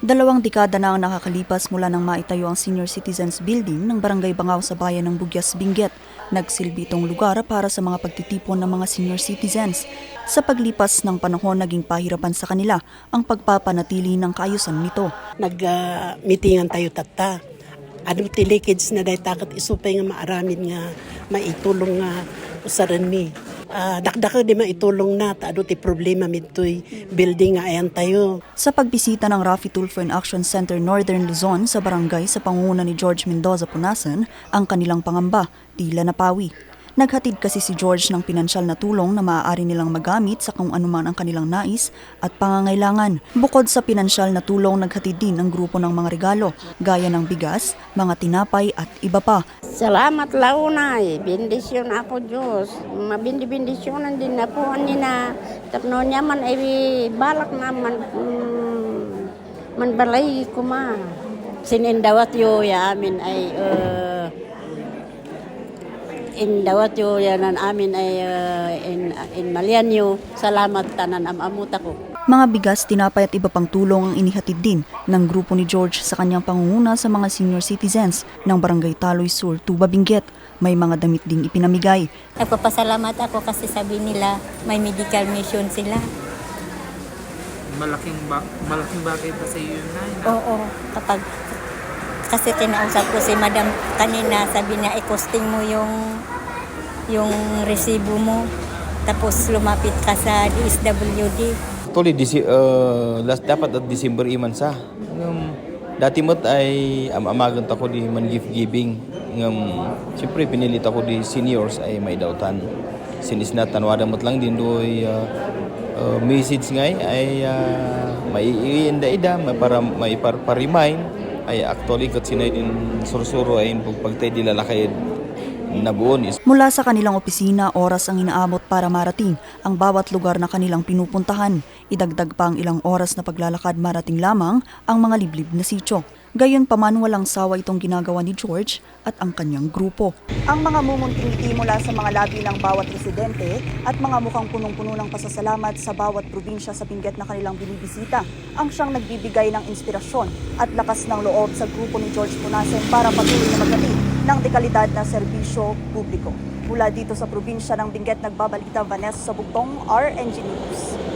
Dalawang dekada na ang nakakalipas mula nang maitayo ang Senior Citizens Building ng Barangay Bangaw sa bayan ng Bugyas, Benguet. Nagsilbi itong lugar para sa mga pagtitipon ng mga senior citizens. Sa paglipas ng panahon, naging pahirapan sa kanila ang pagpapanatili ng kaayusan nito. nag-meetingan tayo tata. Ano tilikids na dahi takat isupay nga maaramin nga maitulong nga usaran mi. Uh, dakdaka di maitulong na ta ano ti problema midtoy building nga ayan tayo. Sa pagbisita ng Rafi Tulfo in Action Center Northern Luzon sa barangay sa pangunguna ni George Mendoza Punasan, ang kanilang pangamba, tila napawi. Naghatid kasi si George ng pinansyal na tulong na maaari nilang magamit sa kung anuman ang kanilang nais at pangangailangan. Bukod sa pinansyal na tulong, naghatid din ang grupo ng mga regalo, gaya ng bigas, mga tinapay at iba pa. Salamat launay. Bendisyon ako Diyos. Mabindi-bendisyonan din na po nina. Tapno niya man ay balak mm, man balay ko ma. Sinindawat yo ya amin ay uh, indawat yo yanan amin ay uh, in, in Malianyo. Salamat tanan amamuta ko. Mga bigas, tinapay at iba pang tulong ang inihatid din ng grupo ni George sa kanyang pangunguna sa mga senior citizens ng Barangay Taloy Sur, Tuba, Benguet. May mga damit ding ipinamigay. Nagpapasalamat ako kasi sabi nila may medical mission sila. malaking ba malaking bagay pa sa iyo yun na Oo, kapag kasi kinausap ko si madam kanina, sabi niya i-costing mo yung yung resibo mo. Tapos lumapit ka sa DSWD. Actually, disi, uh, last, dapat at December iman sa. Um, dati mo't ay am amagan ako di man gift giving. Um, Siyempre, pinilit ako di seniors ay may dautan. Sinis na tanwada mo't lang din doy uh, uh, message ngay ay uh, may iinda ida para may par, remind ay actually kat sinay din sursuro ay pagpagtay di lalakay nabuon is Mula sa kanilang opisina, oras ang inaabot para marating ang bawat lugar na kanilang pinupuntahan. Idagdag pa ang ilang oras na paglalakad marating lamang ang mga liblib na sityo. Gayon pa man walang sawa itong ginagawa ni George at ang kanyang grupo. Ang mga mumunting mula sa mga labi ng bawat residente at mga mukhang punong-puno ng pasasalamat sa bawat probinsya sa pinggit na kanilang binibisita ang siyang nagbibigay ng inspirasyon at lakas ng loob sa grupo ni George Punasen para patuloy na maghatid ng dekalidad na serbisyo publiko. Mula dito sa probinsya ng Benguet, nagbabalita Vanessa Sabugtong, RNG News.